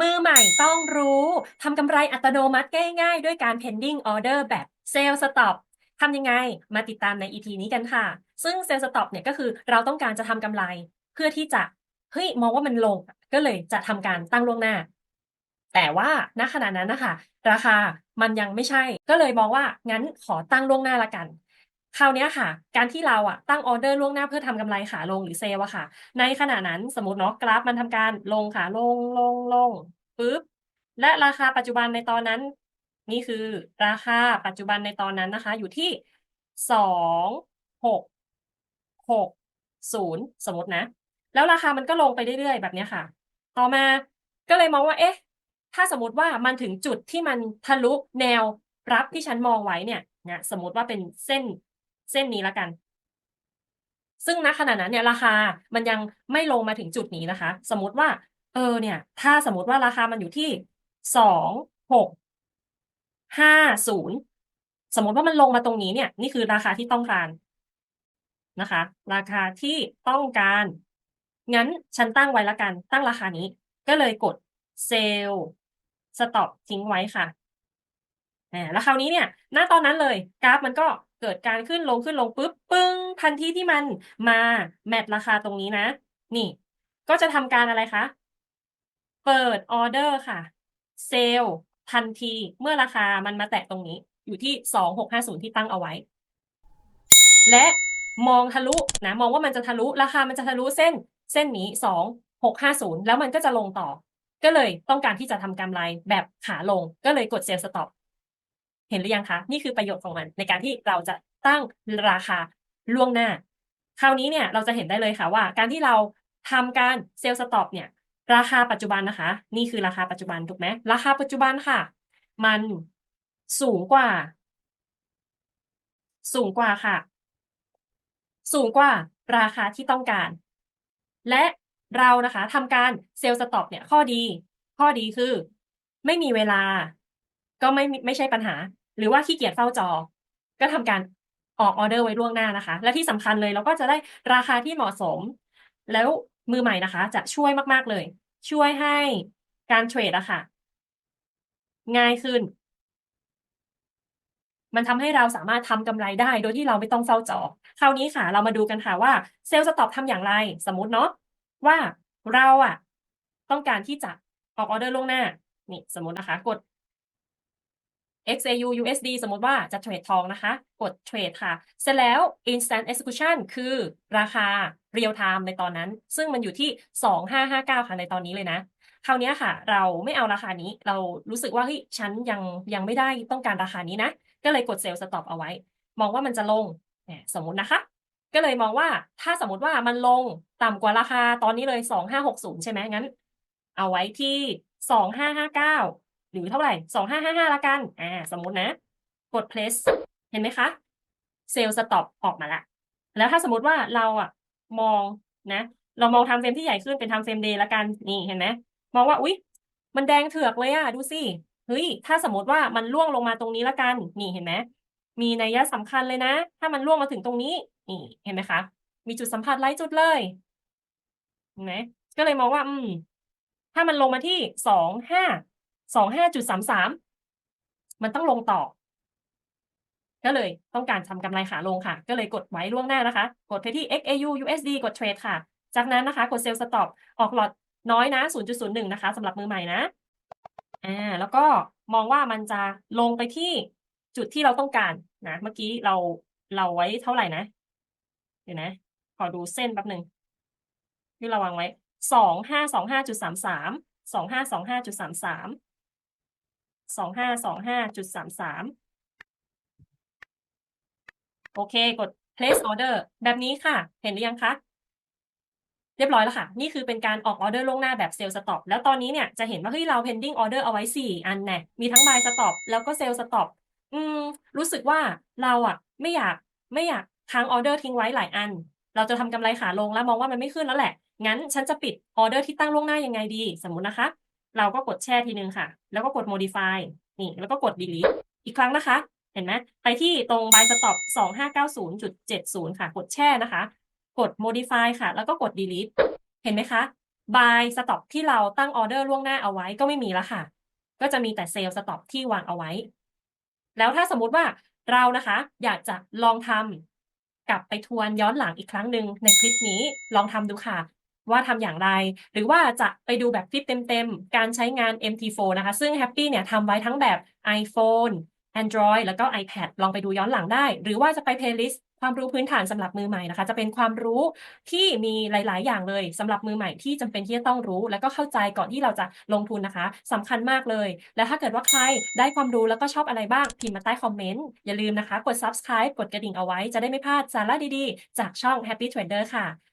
มือใหม่ต้องรู้ทำกำไรอัตโนมัติง่ายๆ ด้วยการ pending order แบบ sell stop ทำยังไงมาติดตามใน EP นี้กันค่ะ ซึ่ง sell stop เนี่ยก็คือเราต้องการจะทำกำไรเพื่อที่จะเฮ้ยมองว่ามันลง ก็เลยจะทำการตั้งล่วงหน้า แต่ว่าณขณะนั้นนะคะราคามันยังไม่ใช่ ก็เลยมองว่างั้นขอตั้งล่วงหน้าละกัน คราวนี้ค่ะ การที่เราอะตั้งออเดอร์ล่วงหน้าเพื่อทำกำไรขาลงหรือเซลล์อะค่ะ ในขณะนั้นสมมติเนาะกราฟมันทำการลงค่ะลงลงลงปึ๊บและราคาปัจจุบันในตอนนั้น นี่คือราคาปัจจุบันในตอนนั้นนะคะ อยู่ที่สองหกหกศูนย์สมมตินะ แล้วราคามันก็ลงไปเรื่อยๆ แบบนี้ค่ะ ต่อมาก็เลยมองว่าเอ๊ะ ถ้าสมมติว่ามันถึงจุดที่มันทะลุแนวรับที่ฉันมองไว้เนี่ยนะสมมติว่าเป็นเส้น เส้นนี้ละกัน ซึ่งณขณะนั้นเนี่ยราคามันยังไม่ลงมาถึงจุดนี้นะคะ สมมติว่า เออเนี่ย ถ้าสมมติว่าราคามันอยู่ที่สองหกห้าศูนย์สมมติว่ามันลงมาตรงนี้เนี่ย นี่คือราคาที่ต้องการนะคะ ราคาที่ต้องการ งั้นฉันตั้งไว้ละกัน ตั้งราคานี้ ก็เลยกดเซลสต็อปทิ้งไว้ค่ะอ่าแล้วคราวนี้เนี่ย ณตอนนั้นเลย กราฟมันก็ เกิดการขึ้นลงขึ้นลงปุ๊บปึ้งทันทีที่มันมาแมทราคาตรงนี้นะ นี่ ก็จะทำการอะไรคะเปิดออเดอร์ค่ะเซลทันทีเมื่อราคามันมาแตะตรงนี้ อยู่ที่สองหกห้าศูนย์ที่ตั้งเอาไว้ และมองทะลุนะมองว่ามันจะทะลุราคามันจะทะลุเส้น เส้นนี้สองหกห้าศูนย์แล้วมันก็จะลงต่อ ก็เลยต้องการที่จะทำกำไรแบบขาลงก็เลยกดเซลสต็อป เห็นหรือยังคะ นี่คือประโยชน์ของมัน ในการที่เราจะตั้งราคาล่วงหน้า คราวนี้เนี่ยเราจะเห็นได้เลยค่ะว่า การที่เราทำการเซลล์สต็อปเนี่ย ราคาปัจจุบันนะคะ นี่คือราคาปัจจุบันถูกไหมราคาปัจจุบันค่ะ มันสูงกว่า สูงกว่าค่ะ สูงกว่าราคาที่ต้องการ และเรานะคะทำการเซลล์สต็อปเนี่ยข้อดี ข้อดีคือ ไม่มีเวลา ก็ไม่ไม่ใช่ปัญหา หรือว่าขี้เกียจเฝ้าจอ ก็ทำการออกออเดอร์ไว้ล่วงหน้านะคะ และที่สำคัญเลยเราก็จะได้ราคาที่เหมาะสม แล้วมือใหม่นะคะ จะช่วยมากๆเลย ช่วยให้การเทรดอะค่ะ ง่ายขึ้น มันทำให้เราสามารถทำกำไรได้ โดยที่เราไม่ต้องเฝ้าจอ คราวนี้ค่ะ เรามาดูกันค่ะว่าเซลล์สต็อปทำอย่างไร สมมุติเนาะว่าเราอะต้องการที่จะออกออเดอร์ล่วงหน้า นี่สมมตินะคะ กด XAU USD สมมติว่าจะเทรดทองนะคะ กดเทรดค่ะ เสร็จแล้ว instant execution คือราคา real time ในตอนนั้น ซึ่งมันอยู่ที่ 2559 ค่ะในตอนนี้เลยนะ คราวนี้ค่ะ เราไม่เอาราคานี้ เรารู้สึกว่าเฮ้ยฉันยังยังไม่ได้ต้องการราคานี้นะ ก็เลยกดเซลล์สต็อปเอาไว้ มองว่ามันจะลง สมมตินะคะ ก็เลยมองว่าถ้าสมมติว่ามันลงต่ำกว่าราคาตอนนี้เลย 2560 ใช่ไหมงั้น เอาไว้ที่ 2559 หรือเท่าไหร่2555ละกัน อ่า สมมตินะ กด place เห็นไหมคะเซลล์สต็อปออกมาละ แล้วถ้าสมมติว่าเราอะมองนะ เรามองทำเฟรมที่ใหญ่ขึ้นเป็นทำเฟรมเดย์ละกันนี่เห็นไหมมองว่าอุ๊ย มันแดงเถือกเลยอะดูสิเฮ้ยถ้าสมมติว่ามันล่วงลงมาตรงนี้ละกันนี่เห็นไหมมีนัยยะสำคัญเลยนะ ถ้ามันล่วงมาถึงตรงนี้ นี่เห็นไหมคะ มีจุดสัมผัสหลายจุดเลยเห็นไหมก็เลยมองว่า อืม ถ้ามันลงมาที่สองห้า สองห้าจุดสามสามมันต้องลงต่อ ก็เลยต้องการทำกำไรขาลงค่ะ ก็เลยกดไว้ล่วงหน้านะคะ กดไปที่ XAU USD กดเทรดค่ะ จากนั้นนะคะ กดเซลล์สต็อปออกหลอดน้อยนะ 0.01 นะคะสำหรับมือใหม่นะอ่าแล้วก็มองว่ามันจะลงไปที่จุดที่เราต้องการนะ เมื่อกี้เราเราไว้เท่าไหร่นะ เดี๋ยวนะ ขอดูเส้นแป๊บหนึ่งที่เราวางไว้ สองห้าสองห้าจุดสามสาม สองห้าสองห้าจุดสามสาม สองห้าสองห้าจุดสามสามโอเค กด place order แบบนี้ค่ะ เห็นหรือยังคะเรียบร้อยแล้วค่ะ นี่คือเป็นการออกออเดอร์ล่วงหน้าแบบเซลล์สต็อปแล้วตอนนี้เนี่ยจะเห็นว่าเฮ้ยเรา pending order เอาไว้ 4 อันแน่มีทั้ง buy stop แล้วก็ sell stop อืม รู้สึกว่าเราอะไม่อยากไม่อยากค้างออเดอร์ทิ้งไว้หลายอัน เราจะทำกำไรขาลงแล้วมองว่ามันไม่ขึ้นแล้วแหละ งั้นฉันจะปิดออเดอร์ที่ตั้งล่วงหน้ายังไงดี สมมุตินะคะ เราก็กดแช่ทีนึงค่ะ แล้วก็กด modify นี่ แล้วก็กด delete อีกครั้งนะคะ เห็นไหมไปที่ตรง buy stop 2590.70 ค่ะ กดแช่นะคะ กด modify ค่ะ แล้วก็กด delete เห็นไหมคะ buy stop ที่เราตั้งออเดอร์ล่วงหน้าเอาไว้ก็ไม่มีแล้วค่ะ ก็จะมีแต่ sell stop ที่วางเอาไว้ แล้วถ้าสมมติว่าเรานะคะ อยากจะลองทำกลับไปทวนย้อนหลังอีกครั้งหนึ่งในคลิปนี้ลองทำดูค่ะ ว่าทำอย่างไร หรือว่าจะไปดูแบบคลิปเต็มๆ การใช้งาน MT4 นะคะ ซึ่ง Happy เนี่ยทำไว้ทั้งแบบ iPhone Android แล้วก็ iPad ลองไปดูย้อนหลังได้ หรือว่าจะไป playlist ความรู้พื้นฐานสำหรับมือใหม่นะคะ จะเป็นความรู้ที่มีหลาย ๆ อย่างเลยสำหรับมือใหม่ที่จำเป็นที่จะต้องรู้ แล้วก็เข้าใจก่อนที่เราจะลงทุนนะคะสำคัญมากเลย และถ้าเกิดว่าใครได้ความรู้แล้วก็ชอบอะไรบ้างพิมพ์มาใต้คอมเมนต์ อย่าลืมนะคะ กด subscribe กดกระดิ่งเอาไว้ จะได้ไม่พลาดสาระดี ๆ จากช่อง Happy Trader ค่ะ